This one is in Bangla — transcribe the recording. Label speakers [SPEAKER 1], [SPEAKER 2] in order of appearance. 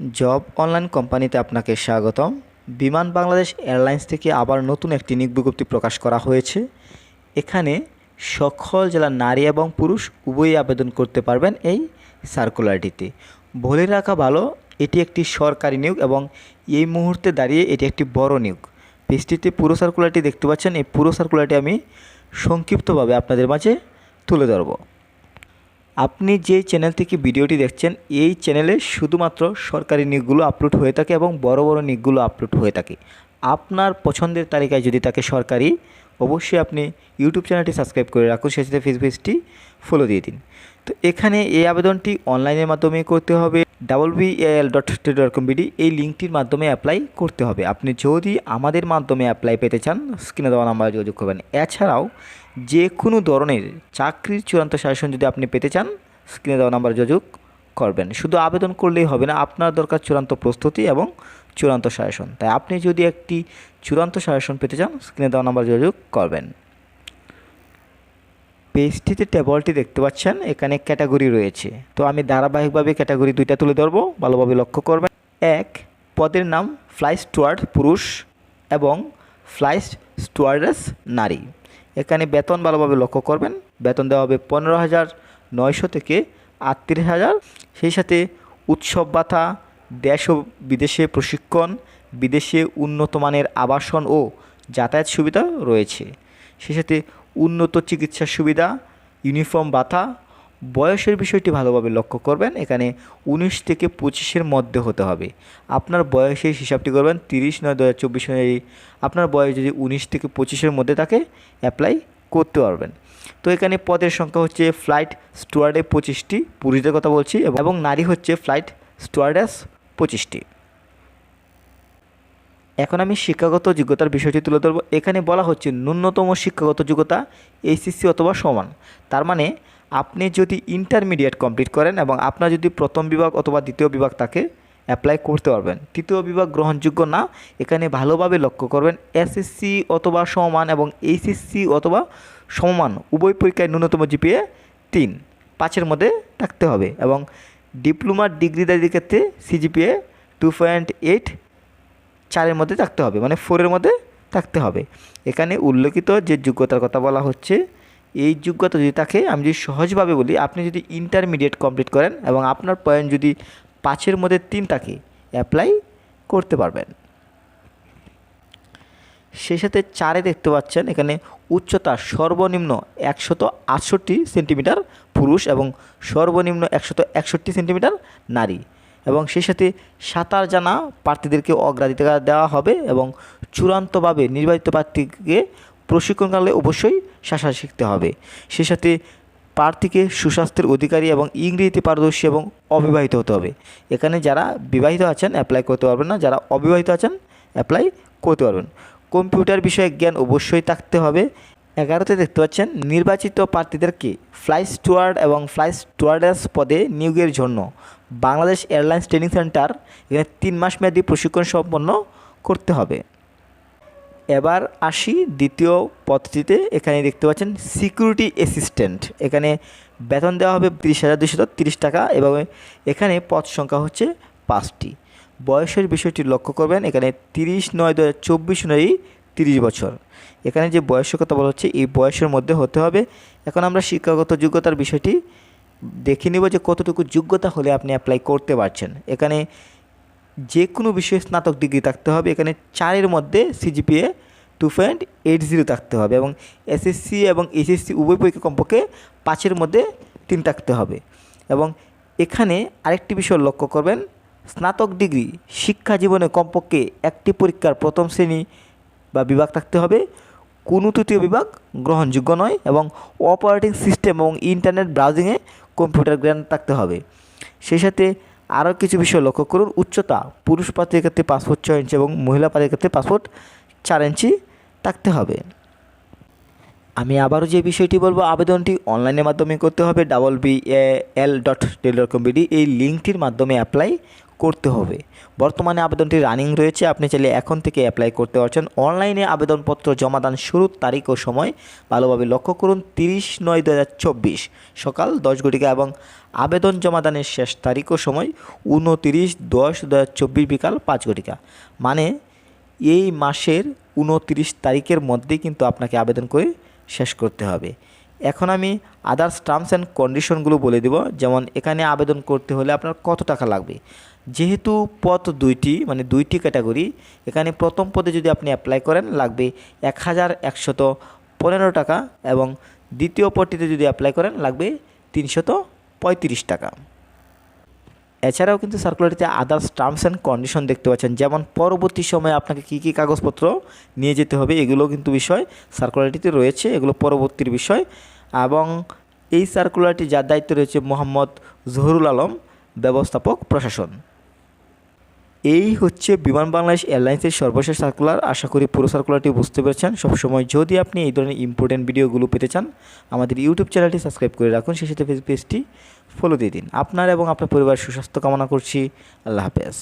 [SPEAKER 1] জব অনলাইন কোম্পানিতে আপনাকে স্বাগতম। বিমান বাংলাদেশ এয়ারলাইন্স থেকে আবার নতুন একটি নিয়োগ বিজ্ঞপ্তি প্রকাশ করা হয়েছে। এখানে সকল জেলার নারী এবং পুরুষ উভয়ই আবেদন করতে পারবেন এই সার্কুলারটিতে। বলে রাখা ভালো, এটি একটি সরকারি নিয়োগ এবং এই মুহূর্তে দাঁড়িয়ে এটি একটি বড় নিয়োগ। পেজটিতে পুরো সার্কুলারটি দেখতে পাচ্ছেন, এই পুরো সার্কুলারটি আমি সংক্ষিপ্তভাবে আপনাদের মাঝে তুলে ধরবো। আপনি যে চ্যানেল থেকে ভিডিওটি দেখছেন, এই চ্যানেলে শুধুমাত্র সরকারি নিয়োগগুলো আপলোড হয়ে থাকে এবং বড় বড় নিয়োগগুলো আপলোড হয়ে থাকে। আপনার পছন্দের তালিকায় যদি থাকে সরকারি, অবশ্যই আপনি ইউটিউব চ্যানেলটি সাবস্ক্রাইব করে রাখুন, সেই সাথে ফেসবুক ফলো দিয়ে দিন। তো এখানে এই আবেদনটি অনলাইনের মাধ্যমে করতে হবে। Double B L dot dot com BD এই লিঙ্কটির মাধ্যমে অ্যাপ্লাই করতে হবে। আপনি যদি আমাদের মাধ্যমে অ্যাপ্লাই পেতে চান স্ক্রিনে দেওয়া নাম্বারে যোগাযোগ করবেন। এছাড়াও যে কোনো ধরনের চাকরির চূড়ান্ত শাসন যদি আপনি পেতে চান স্ক্রিনে দেওয়া নাম্বারে যোগাযোগ করবেন। শুধু আবেদন করলেই হবে না, আপনার দরকার চূড়ান্ত প্রস্তুতি এবং চূড়ান্ত শাসন তাই আপনি যদি একটি চূড়ান্ত শাসন পেতে চান স্ক্রিনে দেওয়া নাম্বারে যোগাযোগ করবেন। পেজটিতে টেবলটি দেখতে পাচ্ছেন, এখানে ক্যাটাগরি রয়েছে। তো আমি ধারাবাহিকভাবে ক্যাটাগরি দুইটা তুলে ধরবো, ভালোভাবে লক্ষ্য করবেন। এক, পদের নাম ফ্লাই স্টুয়ার্ড পুরুষ এবং ফ্লাই স্টুয়ার্ডেস নারী। এখানে বেতন ভালোভাবে লক্ষ্য করবেন, বেতন দেওয়া হবে পনেরো হাজার নয়শো থেকে আটত্রিশ হাজার। সেই সাথে উৎসব ভাতা, দেশ ও বিদেশে প্রশিক্ষণ, বিদেশে উন্নত মানের আবাসন ও যাতায়াত সুবিধা রয়েছে। সেই সাথে উন্নত চিকিৎসা সুবিধা, ইউনিফর্ম ভাতা বয়সের বিষয়টি ভালোভাবে লক্ষ্য করবেন। এখানে উনিশ থেকে পঁচিশের মধ্যে হতে হবে। আপনার বয়সের হিসাবটি করবেন তিরিশ নয় দু হাজার চব্বিশ আপনার বয়স যদি উনিশ থেকে পঁচিশের মধ্যে থাকে অ্যাপ্লাই করতে পারবেন। তো এখানে পদের সংখ্যা হচ্ছে ফ্লাইট স্টুয়ার্ডে পঁচিশটি, পুরুষদের কথা বলছি, এবং নারী হচ্ছে ফ্লাইট স্টুয়ার্ডেস পঁচিশটি। এখন আমি শিক্ষাগত যোগ্যতার বিষয়টি তুলে ধরবো। এখানে বলা হচ্ছে ন্যূনতম শিক্ষাগত যোগ্যতা এইচএসসি অথবা সমান। তার মানে আপনি যদি ইন্টারমিডিয়েট কমপ্লিট করেন এবং আপনার যদি প্রথম বিভাগ অথবা দ্বিতীয় বিভাগ থাকে অ্যাপ্লাই করতে পারবেন। তৃতীয় বিভাগ গ্রহণযোগ্য না, এখানে ভালোভাবে লক্ষ্য করবেন এসএসসি অথবা সমান এবং এইচএসসি অথবা সমান। উভয় পরীক্ষায় ন্যূনতম জিপিএ তিন। পাঁচের মধ্যে থাকতে হবে এবং ডিপ্লোমার ডিগ্রিদারির ক্ষেত্রে সিজিপিএ টু পয়েন্ট এইট চারের মধ্যে থাকতে হবে মানে ফোরের মধ্যে থাকতে হবে। এখানে উল্লেখিত যে যোগ্যতার কথা বলা হচ্ছে, এই যোগ্যতা যদি থাকে, আমি যদি সহজভাবে বলি, আপনি যদি ইন্টারমিডিয়েট কমপ্লিট করেন এবং আপনার পয়েন্ট যদি পাঁচের মধ্যে তিন থাকে অ্যাপ্লাই করতে পারবেন। সেই সাথে চারে দেখতে পাচ্ছেন, এখানে উচ্চতা সর্বনিম্ন একশত আটষট্টি সেন্টিমিটার পুরুষ এবং সর্বনিম্ন একশত একষট্টি সেন্টিমিটার নারী। এবং সেই সাথে সাঁতার জানা প্রার্থীদেরকে অগ্রাধিকার দেওয়া হবে এবং চূড়ান্তভাবে নির্বাচিত প্রার্থীকে প্রশিক্ষণকালে অবশ্যই সাঁতার শিখতে হবে। সেই সাথে প্রার্থীকে সুস্বাস্থ্যের অধিকারী এবং ইংরেজিতে পারদর্শী এবং অবিবাহিত হতে হবে। এখানে যারা বিবাহিত আছেন অ্যাপ্লাই করতে পারবেন না। যারা অবিবাহিত আছেন অ্যাপ্লাই করতে পারবেন। কম্পিউটার বিষয়ে জ্ঞান অবশ্যই থাকতে হবে। এগারোতে দেখতে পাচ্ছেন, নির্বাচিত প্রার্থীদেরকে ফ্লাই স্টুয়ার্ড এবং ফ্লাই স্টুয়ার্ডেস পদে নিয়োগের জন্য। বাংলাদেশ এয়ারলাইন্স ট্রেনিং সেন্টার, এখানে তিন মাস মেয়াদী প্রশিক্ষণ সম্পন্ন করতে হবে। এবার আসি দ্বিতীয় পদটিতে, এখানে দেখতে পাচ্ছেন, সিকিউরিটি অ্যাসিস্ট্যান্ট। এখানে বেতন দেওয়া হবে তিরিশ হাজার দুশো তিরিশ টাকা এবং এখানে পদ সংখ্যা হচ্ছে পাঁচটি। বয়সের বিষয়টি লক্ষ্য করবেন, এখানে তিরিশ নয় দু হাজার চব্বিশ অনুযায়ী তিরিশ বছর। এখানে যে বয়সের কথা বলা হচ্ছে, এই বয়সের মধ্যে হতে হবে। এখন আমরা শিক্ষাগত যোগ্যতার বিষয়টি দেখে নেব যে কতটুকু যোগ্যতা হলে আপনি অ্যাপ্লাই করতে পারছেন। এখানে যে কোনো বিষয়ে স্নাতক ডিগ্রি থাকতে হবে। এখানে চারের মধ্যে CGPA two point eight zero থাকতে হবে এবং এসএসসি এবং এইচএসসি উভয় পরীক্ষা কমপক্ষে পাঁচের মধ্যে তিন থাকতে হবে। এবং এখানে আরেকটি বিষয় লক্ষ্য করবেন, স্নাতক ডিগ্রি শিক্ষা জীবনে কমপক্ষে একটি পরীক্ষার প্রথম শ্রেণি বা বিভাগ থাকতে হবে। কোনো তৃতীয় বিভাগ গ্রহণযোগ্য নয় এবং অপারেটিং সিস্টেম এবং ইন্টারনেট ব্রাউজিংয়ে কম্পিউটার জ্ঞান থাকতে হবে। সেই সাথে আরও কিছু বিষয় লক্ষ্য করুন। উচ্চতা, পুরুষ প্রার্থীর ক্ষেত্রে পাসপোর্ট ছয় ইঞ্চি এবং মহিলা প্রার্থীর ক্ষেত্রে পাসপোর্ট চার ইঞ্চি থাকতে হবে। আমি আবারও যে বিষয়টি বলব, আবেদনটি অনলাইনের মাধ্যমে করতে হবে। Double B L dot dell dot com BD এই লিঙ্কটির মাধ্যমে অ্যাপ্লাই করতে হবে। বর্তমানে আবেদনটি রানিং রয়েছে, আপনি চাইলে এখন থেকে অ্যাপ্লাই করতে পারছেন। অনলাইনে আবেদনপত্র জমাদান শুরুর তারিখ ও সময় ভালোভাবে লক্ষ্য করুন, তিরিশ নয় দু সকাল দশ ঘটিকা এবং আবেদন জমাদানের শেষ তারিখ ও সময় উনতিরিশ দশ দু হাজার বিকাল পাঁচ ঘটিকা। মানে এই মাসের উনতিরিশ তারিখের মধ্যেই কিন্তু আপনাকে আবেদন করে শেষ করতে হবে। এখন আমি আদার্স টার্মস অ্যান্ড কন্ডিশনগুলো বলে দেব, যেমন এখানে আবেদন করতে হলে আপনার কত টাকা লাগবে? যেহেতু পদ দুইটি মানে দুইটি ক্যাটাগরি, এখানে প্রথম পদে যদি আপনি অ্যাপ্লাই করেন, লাগবে এক হাজার একশত পনেরো টাকা এবং দ্বিতীয় পদটিতে যদি অ্যাপ্লাই করেন, লাগবে তিনশত পঁয়ত্রিশ টাকা। এছাড়াও কিন্তু সার্কুলারটিতে আদার্স টার্মস অ্যান্ড কন্ডিশন দেখতে পাচ্ছেন। যেমন পরবর্তী সময়ে আপনাকে কী কী কাগজপত্র নিয়ে যেতে হবে, এগুলো কিন্তু বিষয় সার্কুলারটিতে রয়েছে, এগুলো পরবর্তীর বিষয়। এবং এই সার্কুলারটি যার দায়িত্ব রয়েছে মোহাম্মদ জহুরুল আলম, ব্যবস্থাপক প্রশাসন। এই হচ্ছে বিমান বাংলাদেশ এয়ারলাইন্সের সর্বশেষ সার্কুলার আশা করি পুরো সার্কুলারটি বুঝতে পেরেছেন। সবসময় যদি আপনি এই ধরনের ইম্পর্টেন্ট ভিডিওগুলো পেতে চান, আমাদের ইউটিউব চ্যানেলটি সাবস্ক্রাইব করে রাখুন। সেই সাথে ফেসবুক পেজটি ফলো দিয়ে দিন। আপনার এবং আপনার পরিবার সুস্বাস্থ্য কামনা করছি। আল্লাহ হাফেজ।